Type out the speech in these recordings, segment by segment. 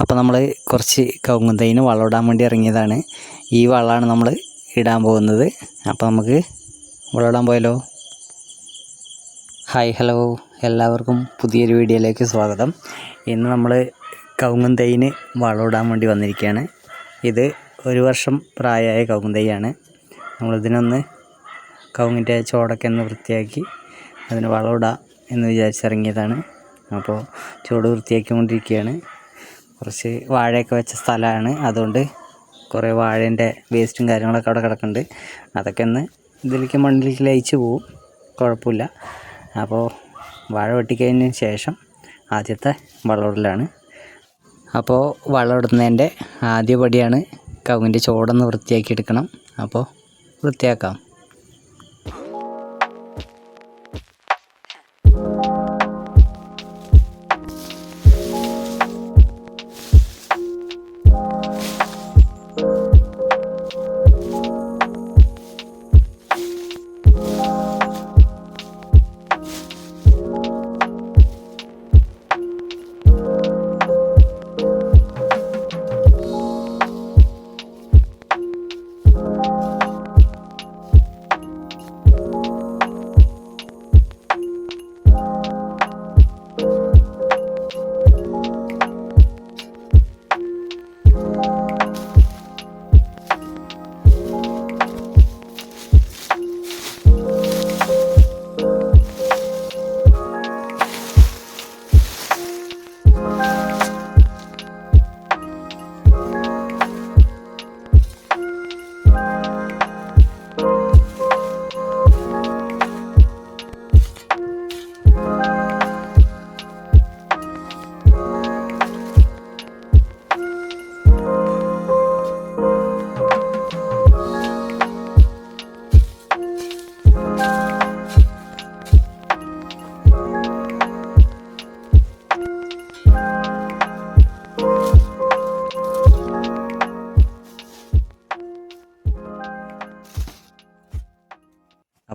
അപ്പോൾ നമ്മൾ കുറച്ച് കവുങ്ങുന്തൈന് വളം ഇടാൻ വേണ്ടി ഇറങ്ങിയതാണ്. ഈ വളമാണ് നമ്മൾ ഇടാൻ പോകുന്നത്. അപ്പോൾ നമുക്ക് വളം ഇടാൻ പോയാലോ? ഹായ് ഹലോ എല്ലാവർക്കും പുതിയൊരു വീഡിയോയിലേക്ക് സ്വാഗതം. ഇന്ന് നമ്മൾ കവുങ്ങുന്തൈന് വളമിടാൻ വേണ്ടി വന്നിരിക്കുകയാണ്. ഇത് ഒരു വർഷം പ്രായമായ കവുങ്ങുന്തൈയാണ് നമ്മളിതിനൊന്ന് കവുങ്ങിന്റെ ചോടൊക്കെ ഒന്ന് വൃത്തിയാക്കി അതിന് വളമിടാം എന്ന് വിചാരിച്ചിറങ്ങിയതാണ്. അപ്പോൾ ചുവട് വൃത്തിയാക്കിക്കൊണ്ടിരിക്കുകയാണ്. കുറച്ച് വാഴയൊക്കെ വെച്ച സ്ഥലമാണ്. അതുകൊണ്ട് കുറേ വാഴേന്റെ വേസ്റ്റും കാര്യങ്ങളൊക്കെ അവിടെ കിടക്കുന്നുണ്ട്. അതൊക്കെ ഒന്ന് ഇതിലേക്ക് മണ്ണിലേക്ക് ലയിച്ച് പോവും. കുഴപ്പമില്ല. അപ്പോൾ വാഴ വെട്ടിക്കഴിഞ്ഞതിന് ശേഷം ആദ്യത്തെ വളമിടലാണ് അപ്പോൾ വളമിടുന്നതിന്റെ ആദ്യ പടിയാണ് കവുങ്ങിന്റെ ചോടൊന്ന് വൃത്തിയാക്കി എടുക്കണം. അപ്പോൾ വൃത്തിയാക്കാം.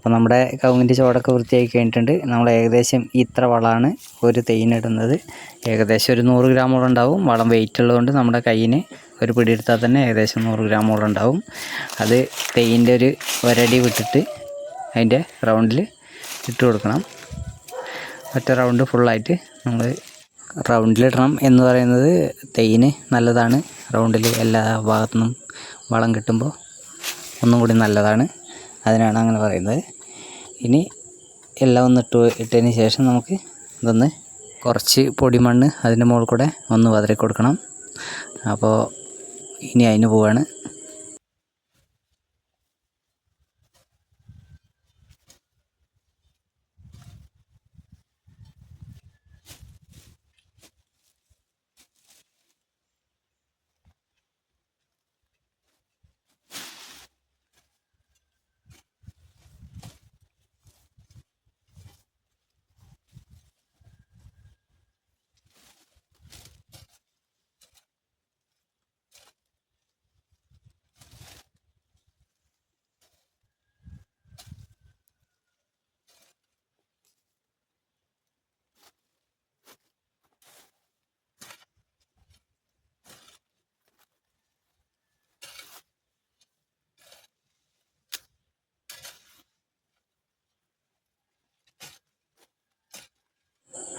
അപ്പോൾ നമ്മുടെ കവുങ്ങിന്റെ ചോടൊക്കെ വൃത്തിയാക്കി കഴിഞ്ഞിട്ടുണ്ട്. നമ്മൾ ഏകദേശം ഇത്ര വളമാണ് ഒരു തേയിനിടുന്നത് ഏകദേശം ഒരു നൂറ് ഗ്രാമോളം ഉണ്ടാവും. വളം വെയിറ്റ് ഉള്ളതുകൊണ്ട് നമ്മുടെ കയ്യിന് ഒരു പിടിയെടുത്താൽ തന്നെ ഏകദേശം നൂറ് ഗ്രാമോളം ഉണ്ടാവും. അത് തേയിന്റെ ഒരു ഒരടി വിട്ടിട്ട് അതിന്റെ റൗണ്ടിൽ ഇട്ട് കൊടുക്കണം. ഒറ്റ റൗണ്ട് ഫുള്ളായിട്ട് നമ്മൾ റൗണ്ടിലിടണം എന്ന് പറയുന്നത് തേയിന് നല്ലതാണ്. റൗണ്ടിൽ എല്ലാ ഭാഗത്തുനിന്നും വളം കിട്ടുമ്പോൾ ഒന്നും കൂടി നല്ലതാണ്. അതിനാണ് അങ്ങനെ പറയുന്നത്. ഇനി എല്ലാം ഒന്ന് ഇട്ട് ഇട്ടതിന് ശേഷം നമുക്ക് ഇതൊന്ന് കുറച്ച് പൊടിമണ്ണ് അതിന്റെ മുകളിൽ കൂടെ ഒന്ന് വതറി കൊടുക്കണം. അപ്പോൾ ഇനി അതിന് പോവാണ്.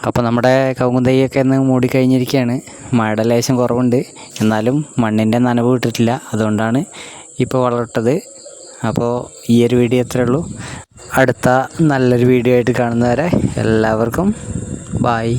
അപ്പോൾ നമ്മുടെ കവുങ്ങും ഇന്ന് മൂടിക്കഴിഞ്ഞിരിക്കുകയാണ് മഴയുടെ ലേശം കുറവുണ്ട്. എന്നാലും മണ്ണിന്റെ നനവ് കിട്ടിയിട്ടില്ല. അതുകൊണ്ടാണ് ഇപ്പോൾ വളർട്ടത് അപ്പോൾ ഈ ഒരു വീഡിയോ ഇത്രയേ ഉള്ളൂ. അടുത്ത നല്ലൊരു വീഡിയോ ആയിട്ട് കാണുന്നവരെ എല്ലാവർക്കും ബായ്